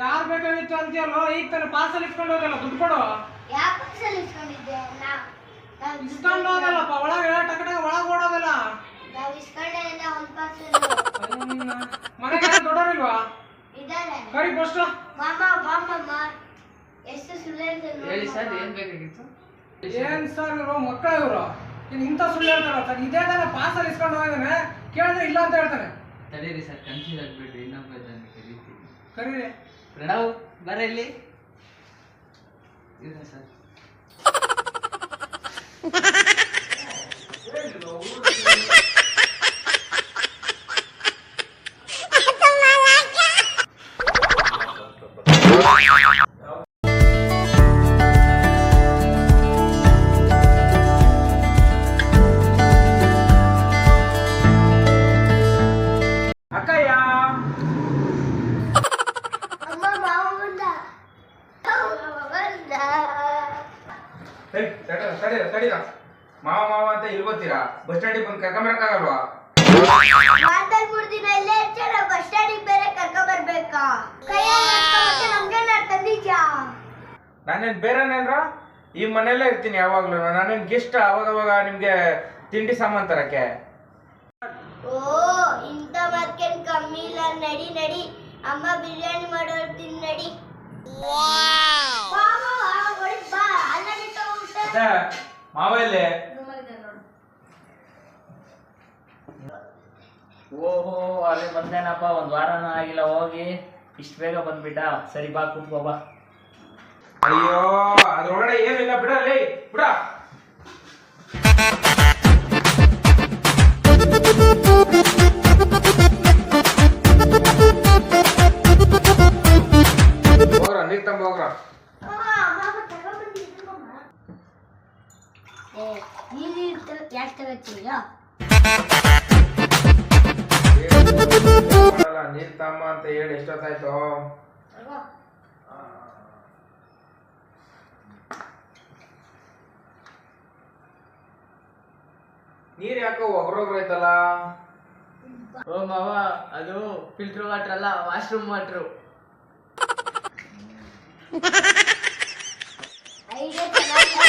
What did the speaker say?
ಯಾರ್ ಬೇಕಾಗಿತ್ತು ಅಂತೀಯಲ್ಲೋ? ಈಗ ತಾನೆ ಪಾರ್ಸಲ್ ಇಟ್ಕೊಂಡು ಹೋಗಲ್ಲ ದುಡ್ಡು ಕೊಡು. ಯಾವ ಇಸ್ಕೊಂಡಿದ್ದೆ? ನಾವ್ ಇಸ್ಕೊಂಡು ಹೋಗಲ್ಲಪ್ಪ ಒಳಗೆ ಟಕ ಟಕ ಒಳಗೆ ಓಡೋದಲ್ಲ. ನಾವ್ ಇಸ್ಕೊಂಡೆ ಒಂದ್ ಪಾರ್ಸಲ್ ಮನೆಗೆ ಯಾರು ಕರಿ ಫಸ್ಟ್ ಮಾಮ ಬಾಮಮ್ಮ ಎಷ್ಟು ಸುಳ್ಳು ಹೇಳ್ತಾರೆ ಹೇಳಿ ಸರ್ ಏನ್ ಬೇಕಾಗಿತ್ತು? ಏನ್ ಸರ್ ಇವರು? ಮಕ್ಕಳು ಇವರು. ಇನ್ನು ಇಂಥ ಸುಳ್ಳು ಹೇಳ್ತಾರ ಸರ್. ಇದೇ ತಾನೆ ಪಾರ್ಸಲ್ ಇಸ್ಕೊಂಡು ಹೋಗಿದ್ದಾನೆ. ಕೇಳಿದ್ರೆ ಇಲ್ಲ ಅಂತ ಹೇಳ್ತಾನೆ. ತಡೀರಿ ಸರ್ ಕನ್ಫ್ಯೂಸ್ ಆಗ್ಬಿಡ್ರಿ ಇನ್ನೊಬ್ಬ ಇದ್ದಾನೆ ಕರೀತೀನಿ. ಕರೀರಿ. ಪ್ರಣವ್ ಬರ ಇಲ್ಲಿ. ಇಲ್ಲ ಸರ್. ತಡ ತಡೀರ ತಡೀರ ಮಾವ ಮಾವ ಅಂತ ಇಲ್ಲಿ ಗೊತ್ತೀರಾ? ಬಸ್ ಸ್ಟ್ಯಾಂಡಿಗೆ ಬಂದು ಕರ್ಕೊಂಬರಕ್ಕಾಗಲ್ವಾ? ಮಾತಾಡ್ ಮೂರು ದಿನ ಇಲ್ಲೇ ಇರ್ತೀರ? ಬಸ್ ಸ್ಟ್ಯಾಂಡಿಗೆ ಬೇರೆ ಕರ್ಕೊಂಬರ್ಬೇಕಾ? ಕೈಯಲ್ಲಿ ಹಿಡ್ಕೊಂಬಕ್ಕೆ ನಮ್ಗೆ ನಾನ್ ತಂದಿದ್ಯಾ ನಾನೇನ್ ಬೇರೆನೇನ್ರ ಈ ಮನೆಯಲ್ಲೇ ಇರ್ತೀನಿ ಯಾವಾಗ್ಲೂ. ನಾನೇನ್ ಗೆಸ್ಟ್ ಅವಾಗವಾಗ ಅವಾಗ ನಿಮ್ಗೆ ತಿಂಡಿ ಸಾಮಾನ್ ತರಕ್ಕೆ? ಓ ಇಂಥ ಮಾತ್ಕೇನ್ ಕಮ್ಮಿ ಇಲ್ಲ. ನಡಿ ನಡಿ. ಅಮ್ಮ ಬಿರಿಯಾನಿ ಮಾಡೋರ್ತೀನಿ ನಡಿ ಬಾ, ಬಾ, ಬಾ, ಒಳಗ್ ಬಾ ಅನ್ನ ಎಲ್ಲಿ ಓಹೋ ಅಲ್ಲಿ ಬಂದೇನಪ್ಪ? ಒಂದ್ ವಾರನೂ ಆಗಿಲ್ಲ ಹೋಗಿ. ಇಷ್ಟು ಬೇಗ ಬಂದ್ಬಿಟ್ಟ. ಸರಿ ಬಾ ಕೂತ್ಕೋ ಬಾ. ಅಯ್ಯೋ ಅದ್ರೊಳಗಡೆ ಏನಿಲ್ಲ ಬಿಡಲ್ಲಿ ಬಿಡ. ಹೋಗ್ರ ನೀರ್ ತಂಬ ಹೋಗ್ರ. ಯಾಕೆ ತಗೋತೀಯಾ ನೀರ್ ತಮ್ಮ ಅಂತ ಹೇಳಿ ಎಷ್ಟೊತ್ತಾಯ್ತು ನೀರ್ ಯಾಕೋ ಒಗ್ರೊಗ್ರೈತಲ್ಲ ಓ ಮಾವ ಅದು ಫಿಲ್ಟರ್ ವಾಟರ್ ಅಲ್ಲ ವಾಶ್ರೂಮ್ ವಾಟರ್ ಐಡಿಯಾ